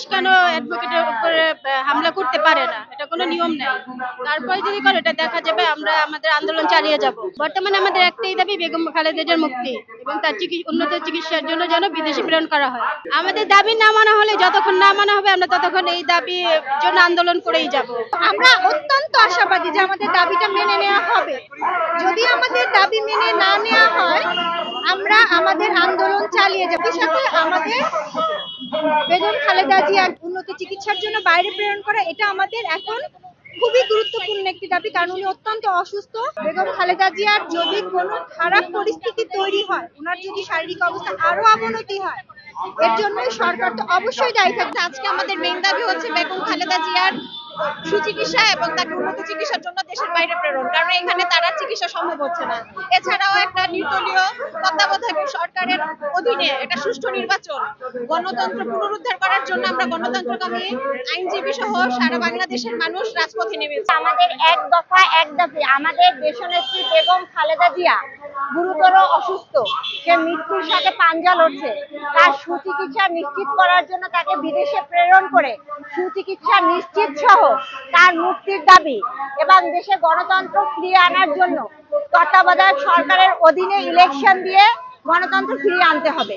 Police কেন অ্যাডভোকেটের উপরে হামলা করতে পারে না? এটা কোনো নিয়ম নেই। তারপরে যদি করে, এটা দেখা যাবে আমরা আমাদের আন্দোলন চালিয়ে যাব। বর্তমানে আমাদের একটাই দাবি, বেগম খালেদা জিয়ার মুক্তি এবং তার উন্নত চিকিৎসার জন্য যেন বিদেশে প্রেরণ করা হয়। আমাদের দাবি না মানা হলে, যতক্ষণ না মানা হবে, আমরা ততক্ষণ এই দাবির জন্য আন্দোলন করেই যাব। আমরা অত্যন্ত আশাবাদী যে আমাদের দাবিটা মেনে নেওয়া হবে। যদি আমাদের দাবি মেনে না নেওয়া হয়, আমরা আমাদের আন্দোলন চালিয়ে যাব। সাথে আমাদের বেগম খালেদা জিয়ার উন্নত চিকিৎসার জন্য বাইরে প্রেরণ করা, এটা আমাদের এখন খুবই গুরুত্বপূর্ণ একটি দাবি, কারণ উনি অত্যন্ত অসুস্থ। বেগম খালেদা জিয়ার যদি কোনো খারাপ পরিস্থিতি তৈরি হয় ওনার যদি শারীরিক অবস্থা আরও অবনতি হয়, এর জন্য সরকার তো অবশ্যই দায়ী থাকবে। আজকে আমাদের মেন দাবি হচ্ছে বেগম খালেদা জিয়ার সুচিকিৎসা এবং তাকে উন্নত চিকিৎসার জন্য দেশের বাইরে প্রেরণ, কারণ এখানে তারা চিকিৎসা সম্ভব হচ্ছে না। এছাড়াও একটা নির্দলীয় তত্ত্বাবধায়ক সরকারের অধীনে একটা সুষ্ঠু নির্বাচন গণতন্ত্র পুনরুদ্ধার করার জন্য আমরা গণতন্ত্রকামী আইনজীবী সহ সারা বাংলাদেশের মানুষ রাজপথে নেমেছে। আমাদের এক দফা, এক দাবি, আমাদের দেশনেত্রী বেগম খালেদা জিয়া গুরুতর অসুস্থ। সে মৃত্যুর সাথে পাঞ্জা লড়ছে। তার সুচিকিৎসা নিশ্চিত করার জন্য তাকে বিদেশে প্রেরণ করে সুচিকিৎসা নিশ্চিত সহ তার মুক্তির দাবি এবং দেশে গণতন্ত্র ফিরিয়ে আনার জন্য তত্ত্বাবধায়ক সরকারের অধীনে ইলেকশন দিয়ে গণতন্ত্র ফিরিয়ে আনতে হবে।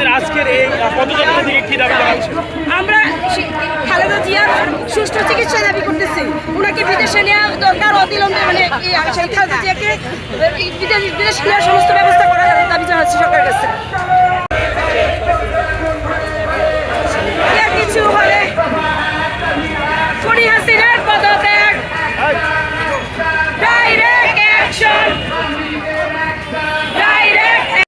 আপনাদের আজকের এই পদযাত্রা থেকে কি দাবি জানাচ্ছেন? আমরা খালেদা জিয়ার সুষ্ঠু চিকিৎসা দাবি করতেছি। ওনাকে বিদেশে নেওয়া দরকার, অবিলম্বে মানে খালেদা জিয়াকে বিদেশ নেওয়ার সমস্ত ব্যবস্থা করার দাবি জানাচ্ছি সরকারের কাছে।